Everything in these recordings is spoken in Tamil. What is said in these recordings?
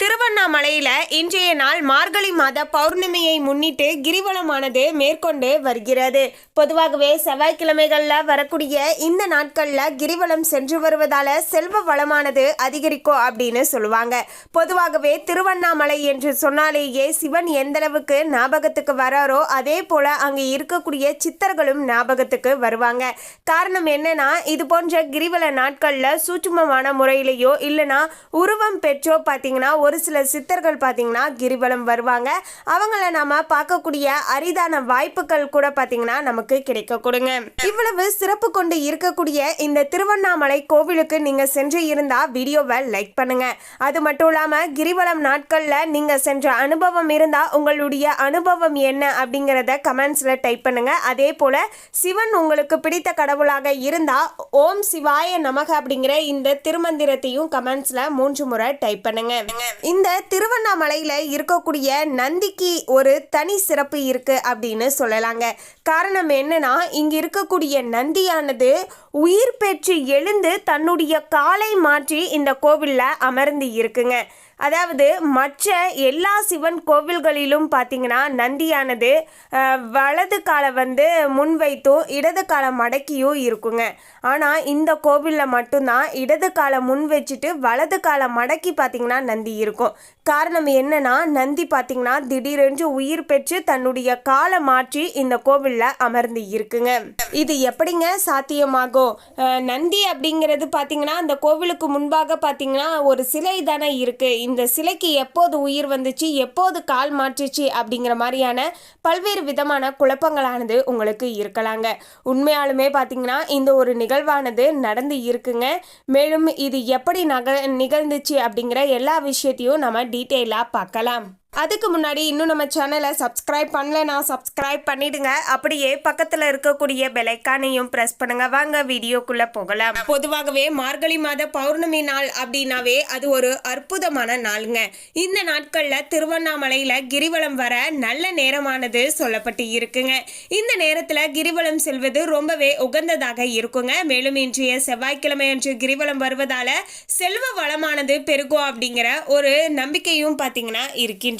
திருவண்ணாமலையில் இன்றைய நாள் மார்கழி மாத பௌர்ணமியை முன்னிட்டு கிரிவலமானது மேற்கொண்டு வருகிறது. பொதுவாகவே செவ்வாய்க்கிழமைகளில் வரக்கூடிய இந்த நாட்களில் கிரிவலம் சென்று வருவதால செல்வ வளமானது அதிகரிக்கும் அப்படின்னு சொல்லுவாங்க. பொதுவாகவே திருவண்ணாமலை என்று சொன்னாலேயே சிவன் எந்தளவுக்கு ஞாபகத்துக்கு வராரோ அதே போல் அங்கே இருக்கக்கூடிய சித்தர்களும் ஞாபகத்துக்கு வருவாங்க. காரணம் என்னன்னா இது போன்ற கிரிவல நாட்களில் சூட்சுமமான முறையிலேயோ இல்லைனா உருவம் பெற்றோ பார்த்தீங்கன்னா ஒரு சில சித்தர்கள் பார்த்தீங்கன்னா கிரிவலம் வருவாங்க. அவங்கள நாம பார்க்கக்கூடிய அரிதான வாய்ப்புகள் கூட பார்த்தீங்கன்னா நமக்கு கிடைக்க கொடுங்க. இவ்வளவு சிறப்பு கொண்டு இருக்கக்கூடிய இந்த திருவண்ணாமலை கோவிலுக்கு நீங்க சென்று இருந்தா வீடியோவை லைக் பண்ணுங்க. அது மட்டும் இல்லாம கிரிவலம் நாட்கள்ல நீங்க சென்ற அனுபவம் இருந்தா உங்களுடைய அனுபவம் என்ன அப்படிங்கிறத கமெண்ட்ஸ்ல டைப் பண்ணுங்க. அதே போல சிவன் உங்களுக்கு பிடித்த கடவுளாக இருந்தா ஓம் சிவாய நமக அப்படிங்கிற இந்த திருமந்திரத்தையும் கமெண்ட்ஸ்ல மூன்று முறை டைப் பண்ணுங்க. இந்த திருவண்ணாமலையில் இருக்கக்கூடிய நந்திக்கு ஒரு தனி சிறப்பு இருக்குது அப்படின்னு சொல்லலாங்க. காரணம் என்னன்னா இங்கே இருக்கக்கூடிய நந்தியானது உயிர் பெற்று எழுந்து தன்னுடைய காலை மாற்றி இந்த கோவிலில் அமர்ந்து இருக்குங்க. அதாவது மற்ற எல்லா சிவன் கோவில்களிலும் பார்த்தீங்கன்னா நந்தியானது வலது காலை வந்து முன்வைத்தும் இடது காலை மடக்கியும் இருக்குங்க. ஆனால் இந்த கோவிலில் மட்டும்தான் இடது காலை முன் வச்சுட்டு வலது காலை மடக்கி பார்த்தீங்கன்னா நந்தி இருக்கும். காரணம் என்னன்னா நந்தி பார்த்தீங்கன்னா திடீரென்று உயிர் பெற்று தன்னுடைய காலை மாற்றி இந்த கோவிலில் அமர்ந்து இருக்குங்க. இது எப்படிங்க சாத்தியமாகும்? நந்தி அப்படிங்கிறது பார்த்தீங்கன்னா அந்த கோவிலுக்கு முன்பாக பார்த்தீங்கன்னா ஒரு சிலை தானே இருக்குது இந்த சிலைக்கு எப்போது உயிர் வந்துச்சு எப்போது கால் மாற்றுச்சு அப்படிங்கிற மாதிரியான பல்வேறு விதமான குழப்பங்களானது உங்களுக்கு இருக்கலாங்க. உண்மையாலுமே பார்த்தீங்கன்னா இந்த ஒரு நிகழ்வானது நடந்து இருக்குங்க. மேலும் இது எப்படி நக நிகழ்ந்துச்சு அப்படிங்கிற எல்லா விஷயத்தையும் நம்ம டீட்டெயிலாக பார்க்கலாம். அதுக்கு முன்னாடி இன்னும் நம்ம சேனலை சப்ஸ்கிரைப் பண்ணலனா சப்ஸ்கிரைப் பண்ணிடுங்க. அப்படியே பக்கத்தில் இருக்கக்கூடிய பெலைக்கானையும் ப்ரெஸ் பண்ணுங்க. வாங்க வீடியோக்குள்ள போகலாம். பொதுவாகவே மார்கழி மாத பௌர்ணமி நாள் அப்படின்னாவே அது ஒரு அற்புதமான நாளுங்க. இந்த நாட்கள்ல திருவண்ணாமலையில கிரிவலம் வர நல்ல நேரமானது சொல்லப்பட்டு இருக்குங்க. இந்த நேரத்துல கிரிவலம் செல்வது ரொம்பவே உகந்ததாக இருக்குங்க. மேலும் இன்றைய செவ்வாய்க்கிழமை அன்று கிரிவலம் வருவதால செல்வ வளமானது பெருகும் அப்படிங்கிற ஒரு நம்பிக்கையும் பார்த்தீங்கன்னா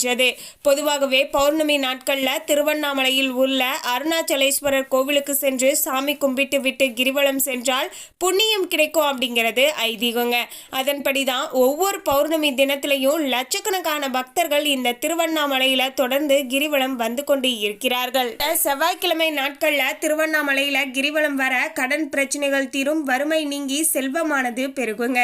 வருகின்றது பொதுவாகவே பௌர்ணமி நாட்களில் திருவண்ணாமலையில் உள்ள அருணாச்சலேஸ்வரர் கோவிலுக்கு சென்று சாமி கும்பிட்டு விட்டு கிரிவலம் சென்றால் புண்ணியம் கிடைக்கும் அப்படிங்கிறது ஐதீகங்க. அதன்படி தான் ஒவ்வொரு பௌர்ணமி தினத்திலையும் லட்சக்கணக்கான பக்தர்கள் இந்த திருவண்ணாமலையில தொடர்ந்து கிரிவலம் வந்து கொண்டு இருக்கிறார்கள். செவ்வாய்க்கிழமை நாட்கள்ல திருவண்ணாமலையில கிரிவலம் வர கடன் பிரச்சனைகள் தீரும் வறுமை நீங்கி செல்வமானது பெருகுங்க.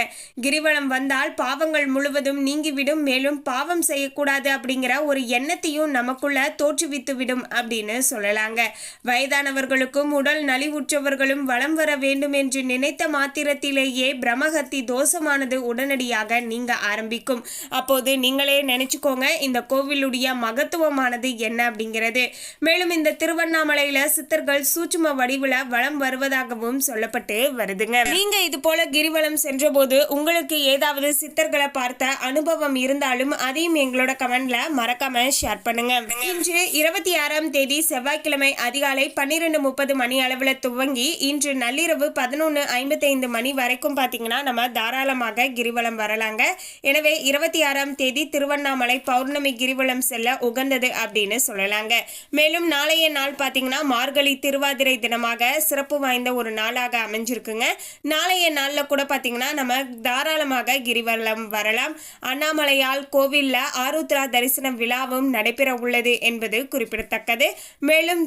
கிரிவலம் வந்தால் பாவங்கள் முழுவதும் நீங்கிவிடும் மேலும் பாவம் செய்யக்கூடாது அப்படிங்கிற ஒரு எண்ணத்தையும் நமக்குள்ள தோற்றுவித்து விடும் அப்படின்னு சொல்லலாங்க. வயதானவர்களுக்கும் உடல் நலிவுற்றவர்களும் வளம் வர வேண்டும் என்று நினைத்த மாத்திரத்திலேயே பிரம்மஹத்தி தோஷமானது உடனடியாக நீங்க ஆரம்பிக்கும். அப்போது நீங்களே நினைச்சுக்கோங்க இந்த கோவிலுடைய மகத்துவமானது என்ன அப்படிங்கிறது. மேலும் இந்த திருவண்ணாமலையில சித்தர்கள் சூட்சும வடிவுல வலம் வருவதாகவும் சொல்லப்பட்டு வருதுங்க. நீங்க இது போல கிரிவலம் சென்றபோது உங்களுக்கு ஏதாவது சித்தர்களை பார்த்த அனுபவம் இருந்தாலும் அதையும் எங்களோட கமெண்ட்ல மறக்காம ஷேர் பண்ணுங்க. இன்று இருபத்தி ஆறாம் தேதி செவ்வாய்க்கிழமை அதிகாலை பன்னிரெண்டு முப்பது மணி அளவில் துவங்கி இன்று நள்ளிரவு பதினொன்று ஐம்பத்தைந்து மணி வரைக்கும் பார்த்தீங்கன்னா நம்ம தாராளமாக கிரிவலம் வரலாங்க. எனவே இருபத்தி ஆறாம் தேதி திருவண்ணாமலை பௌர்ணமி கிரிவலம் செல்ல உகந்தது அப்படின்னு சொல்லலாங்க. மேலும் நாளைய நாள் பார்த்தீங்கன்னா மார்கழி திருவாதிரை தினமாக சிறப்பு வாய்ந்த ஒரு நாளாக அமைஞ்சிருக்குங்க. நாளைய நாளில் கூட பார்த்தீங்கன்னா நம்ம தாராளமாக கிரிவலம் வரலாம். அண்ணாமலையால் கோவிலில் ஆருத்ரா தரிசன விழாவும் நடைபெற உள்ளது என்பது குறிப்பிடத்தக்கது. மேலும்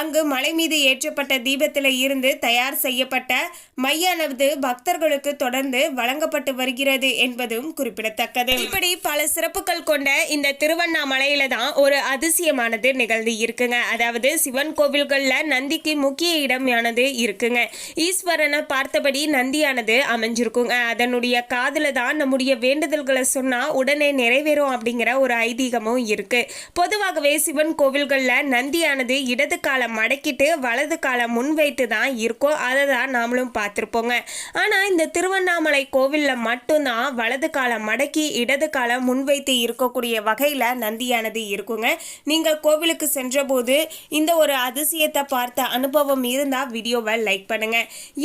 அங்கு மலை மீது ஏற்றப்பட்ட தீபத்தில் இருந்து தயார் செய்யப்பட்ட மையானது பக்தர்களுக்கு தொடர்ந்து வழங்கப்பட்டு வருகிறது என்பதும் குறிப்பிடத்தக்கது. இப்படி பல சிறப்புகள் கொண்ட இந்த திருவண்ணாமலையில தான் ஒரு அதிசயமானது நிகழ்ந்து இருக்குங்க. அதாவது சிவன் கோவில்கள்ல நந்திக்கு முக்கிய இடமானது இருக்குங்க. ஈஸ்வரனை பார்த்தபடி நந்தியானது அமைஞ்சிருக்குங்க. அதனுடைய காதில் தான் நம்முடைய வேண்டுதல்களை சொன்னா உடனே நிறைவேறும் அப்படிங்கிற ஒரு ஐதீகமும் இருக்கு. பொதுவாகவே சிவன் கோவில்கள்ல நந்தியானது இடது கால காலை மடக்கிட்டு வலது காலை முன் வைத்து தான் இருக்கோ அதை தான் நாமளும் பார்த்துருப்போங்க. ஆனால் இந்த திருவண்ணாமலை கோவிலில் மட்டும்தான் வலது காலை மடக்கி இடது காலை முன்வைத்து இருக்கக்கூடிய வகையில் நந்தியானது இருக்குங்க. நீங்கள் கோவிலுக்கு சென்றபோது இந்த ஒரு அதிசயத்தை பார்த்த அனுபவம் இருந்தால் வீடியோவை லைக் பண்ணுங்க.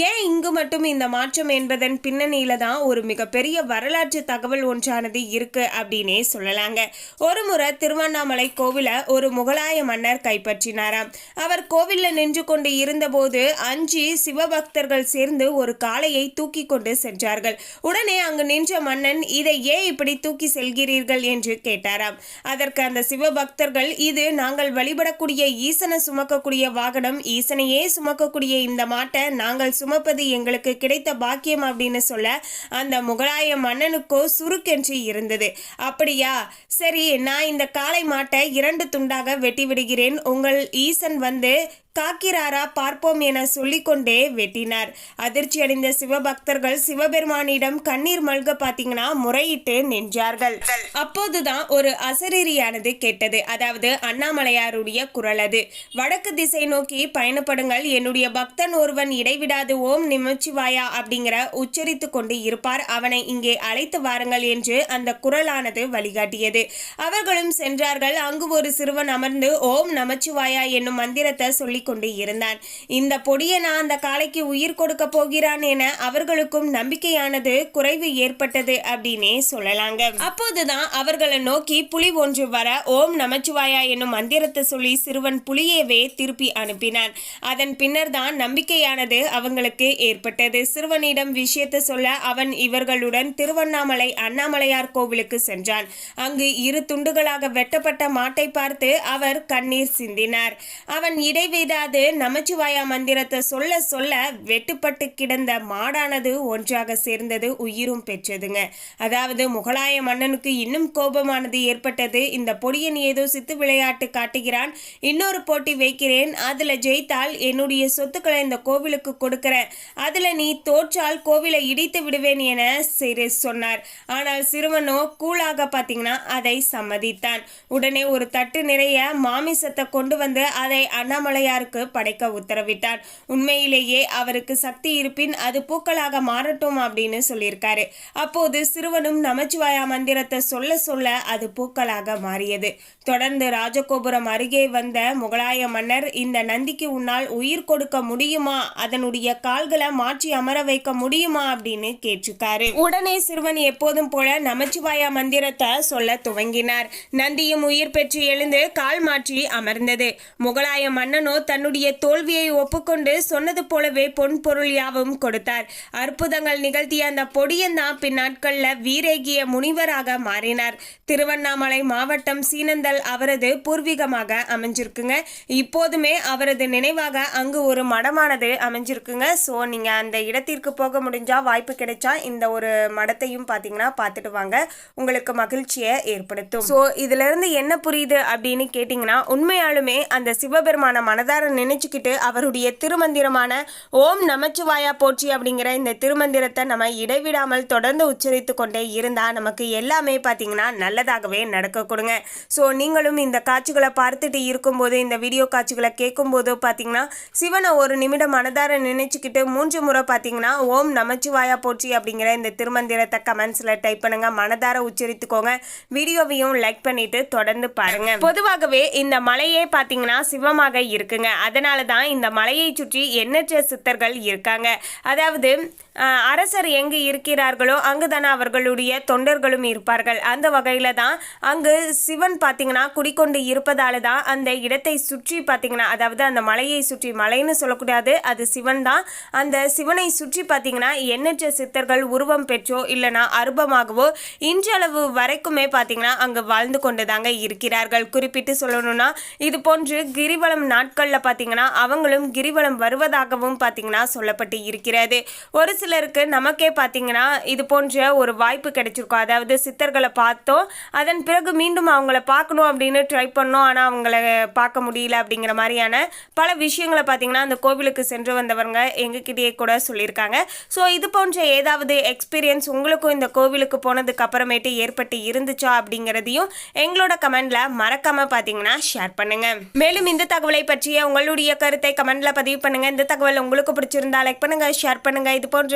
ஏன் இங்கு மட்டும் இந்த மாற்றம் என்பதன் பின்னணியில் தான் ஒரு மிகப்பெரிய வரலாற்று தகவல் ஒன்றானது இருக்கு அப்படின்னே சொல்லலாங்க. ஒரு முறை திருவண்ணாமலை கோவிலை ஒரு முகலாய மன்னர் கைப்பற்றினாராம். அவர் கோவிலில் நின்று கொண்டு இருந்தபோது அஞ்சு சிவபக்தர்கள் சேர்ந்து ஒரு காளையை தூக்கி கொண்டு சென்றார்கள். உடனே அங்கு நின்ற மன்னன் இதை ஏன் இப்படி தூக்கி செல்கிறீர்கள்? என்று கேட்டாராம். அதற்கு அந்த சிவபக்தர்கள் இது நாங்கள் வழிபடக்கூடிய ஈசனை சுமக்கக்கூடிய வாகனம் ஈசனையே சுமக்கக்கூடிய இந்த மாட்டை நாங்கள் சுமப்பது எங்களுக்கு கிடைத்த பாக்கியம் அப்படின்னு சொல்ல அந்த முகலாய மன்னனுக்கோ சுருக்கென்று இருந்தது. அப்படியா? சரி நான் இந்த காளை மாட்டை இரண்டு துண்டாக வெட்டி விடுகிறேன் உங்கள் ஈசன் வந்து காக்கிறாரா பார்ப்போம் என சொல்லிக்கொண்டே வெட்டினார். அதிர்ச்சி அடைந்த சிவபக்தர்கள் சிவபெருமானிடம் கண்ணீர் மல்க பாத்தீங்கன்னா முறையிட்டு நின்றார்கள். அப்போதுதான் ஒரு அசரீரியானது கேட்டது. அதாவது அண்ணாமலையாருடைய குரல் அது. வடக்கு திசை நோக்கி பயணப்படுங்கள். என்னுடைய பக்தன் ஒருவன் இடைவிடாது. ஓம் நிமச்சிவாயா அப்படிங்கிற உச்சரித்து கொண்டு இருப்பார். அவனை இங்கே அழைத்து வாருங்கள் என்று அந்த குரலானது வழிகாட்டியது. அவர்களும் சென்றார்கள். அங்கு ஒரு சிறுவன் அமர்ந்து ஓம் நமச்சிவாயா என்னும் மந்திரத்தை சொல்லிக் கொண்டு இருந்தான். இந்த பொடியனா அந்த காளைக்கு உயிர் கொடுக்க போகிறான் என அவர்களுக்கும் நம்பிக்கையானது குறைவு ஏற்பட்டது அப்படின்னே சொல்லலாங்க. அப்போதுதான் அவர்களை நோக்கி புலி ஒன்று வர ஓம் நமச்சிவாயா என்னும் மந்திரத்தை சொல்லி சிறுவன் புலியவே திருப்பி அனுப்பினான். அதன் பின்னர் தான் நம்பிக்கையானது அவங்களுக்கு ஏற்பட்டது. சிறுவனிடம் விஷயத்தை சொல்ல அவன் இவர்களுடன் திருவண்ணாமலை அண்ணாமலையார் கோவிலுக்கு சென்றான். அங்கு இரு துண்டுகளாக வெட்டப்பட்ட மாட்டை பார்த்து அவர் கண்ணீர் சிந்தினார். அவன் இடைவேத இடைவிடாது நமச்சிவாயா மந்திரத்தை சொல்ல சொல்ல வெட்டுப்பட்டு கிடந்த மாடானது ஒன்றாக சேர்ந்தது உயிரும் பெற்றதுங்க. அதாவது முகலாய மன்னனுக்கு இன்னும் கோபமானது ஏற்பட்டது. இந்த பொடியன் ஏதோ சித்து விளையாட்டு காட்டுகிறான். இன்னொரு போட்டி வைக்கிறேன். அதுல ஜெயித்தால் என்னுடைய சொத்துக்களை இந்த கோவிலுக்கு கொடுக்கிறேன் அதுல நீ தோற்றால் கோவிலை இடித்து விடுவேன் என சிறு சொன்னார். ஆனால் சிறுவனோ கூலாக பார்த்தீங்கன்னா அதை சம்மதித்தான். உடனே ஒரு தட்டு நிறைய மாமிசத்தை கொண்டு வந்து அதை அண்ணாமலையாருக்கு படைக்க உத்தரவிட்டார். உண்மையிலேயே அவருக்கு சக்தி இருப்பின் அது பூக்களாக மாறட்டும் அப்படின்னு சொல்லியிருக்காரு. அப்போது சிறுவனும் நமச்சிவாயா மந்திரத்தை சொல்ல சொல்ல அது பூக்களாக மாறியது. தொடர்ந்து ராஜகோபுரம் அருகே வந்த முகலாய மன்னர் இந்த நந்திக்கு உன்னால் உயிர் கொடுக்க முடியுமா? அதனுடைய கால்களை மாற்றி அமர வைக்க முடியுமா? அப்படின்னு கேட்டிருக்காரு. உடனே சிறுவன் எப்போதும் போல நமச்சிவாயா மந்திரத்தை சொல்ல துவங்கினார். நந்தியும் உயிர் பெற்று எழுந்து கால் மாற்றி அமர்ந்தது. முகலாய மன்னனோ தன்னுடைய தோல்வியை ஒப்புக்கொண்டு சொன்னது போலவே பொன் பொருள் யாவும் கொடுத்தார். அற்புதங்கள் நிகழ்த்திய அந்த பொடியன் தான் பின்னாட்கள்ல வீரேகிய முனிவராக மாறினார். திருவண்ணாமலை மாவட்டம் சீனந்தல் அவரது பூர்வீகமாக அமைஞ்சிருக்குங்க. இப்போதுமே அவரது நினைவாக அங்கு ஒரு மடமானது அமைஞ்சிருக்குங்க. ஸோ நீங்கள் அந்த இடத்திற்கு போக முடிஞ்சால் வாய்ப்பு கிடைச்சா இந்த ஒரு மடத்தையும் பார்த்தீங்கன்னா பார்த்துட்டு வாங்க. உங்களுக்கு மகிழ்ச்சியை ஏற்படுத்தும். ஸோ இதுலேருந்து என்ன புரியுது அப்படின்னு கேட்டிங்கன்னா உண்மையாலுமே அந்த சிவபெருமான மனதார் நினைச்சுக்கிட்டு அவருடைய திருமந்திரமான ஓம் நமச்சிவாயா போற்றி அப்படிங்கிற இந்த திருமந்திரத்தை நம்ம இடைவிடாமல் தொடர்ந்து உச்சரித்து கொண்டே இருந்தா நமக்கு எல்லாமே பார்த்தீங்கன்னா நல்லதாகவே நடக்க கொடுங்க. ஸோ நீங்களும் இந்த காட்சிகளை பார்த்துட்டு இருக்கும்போது இந்த வீடியோ காட்சிகளை கேட்கும்போது பார்த்தீங்கன்னா சிவனை ஒரு நிமிடம் மனதார நினைச்சுக்கிட்டு மூன்று முறை பார்த்தீங்கன்னா ஓம் நமச்சிவாயா போற்றி அப்படிங்கிற இந்த திருமந்திரத்தை கமெண்ட்ஸில் டைப் பண்ணுங்க. மனதார உச்சரித்துக்கோங்க. வீடியோவையும் லைக் பண்ணிட்டு தொடர்ந்து பாருங்க. பொதுவாகவே இந்த மலையே பார்த்தீங்கன்னா சிவமாக இருக்குங்க. அதனால தான் இந்த மலையை சுற்றி எண்ணற்ற சித்தர்கள் இருக்காங்க. அதாவது அரசர் எங்கு இருக்கிறார்களோ அங்குதானே அவர்களுடைய தொண்டர்களும் இருப்பார்கள். அந்த வகையில் தான் அங்கு சிவன் பார்த்தீங்கன்னா குடிக்கொண்டு இருப்பதால தான் அந்த இடத்தை சுற்றி பார்த்தீங்கன்னா அதாவது அந்த மலையை சுற்றி மலைன்னு சொல்லக்கூடாது அது சிவன் தான். அந்த சிவனை சுற்றி பார்த்தீங்கன்னா எண்ணற்ற சித்தர்கள் உருவம் பெற்றோ இல்லைனா அருபமாகவோ இன்றளவு வரைக்குமே பார்த்தீங்கன்னா அங்கு வாழ்ந்து கொண்டு தாங்க இருக்கிறார்கள். குறிப்பிட்டு சொல்லணும்னா இது போன்று கிரிவலம் நாட்களில் பார்த்தீங்கன்னா அவங்களும் கிரிவலம் வருவதாகவும் பார்த்தீங்கன்னா சொல்லப்பட்டு இருக்கிறது. ஒரு சில சிலருக்கு நமக்கே பார்த்தீங்கன்னா இது போன்ற ஒரு வாய்ப்பு கிடைச்சிருக்கும். அதாவது சித்தர்களை பார்த்தோம். அதன் பிறகு மீண்டும் அவங்கள பார்க்கணும் அப்படின்னு ட்ரை பண்ணோம். ஆனால் அவங்கள பார்க்க முடியல அப்படிங்கிற மாதிரியான பல விஷயங்களை பார்த்தீங்கன்னா அந்த கோவிலுக்கு சென்று வந்தவங்க எங்ககிட்டயே கூட சொல்லியிருக்காங்க. ஸோ இது போன்ற ஏதாவது எக்ஸ்பீரியன்ஸ் உங்களுக்கும் இந்த கோவிலுக்கு போனதுக்கு அப்புறமேட்டு ஏற்பட்டு இருந்துச்சா அப்படிங்கிறதையும் எங்களோட கமெண்ட்ல மறக்காம பார்த்தீங்கன்னா ஷேர் பண்ணுங்க. மேலும் இந்த தகவலை பற்றிய உங்களுடைய கருத்தை கமெண்ட்ல பதிவு பண்ணுங்க. இந்த தகவல் உங்களுக்கு பிடிச்சிருந்தா லைக் பண்ணுங்க ஷேர் பண்ணுங்க. இது போன்ற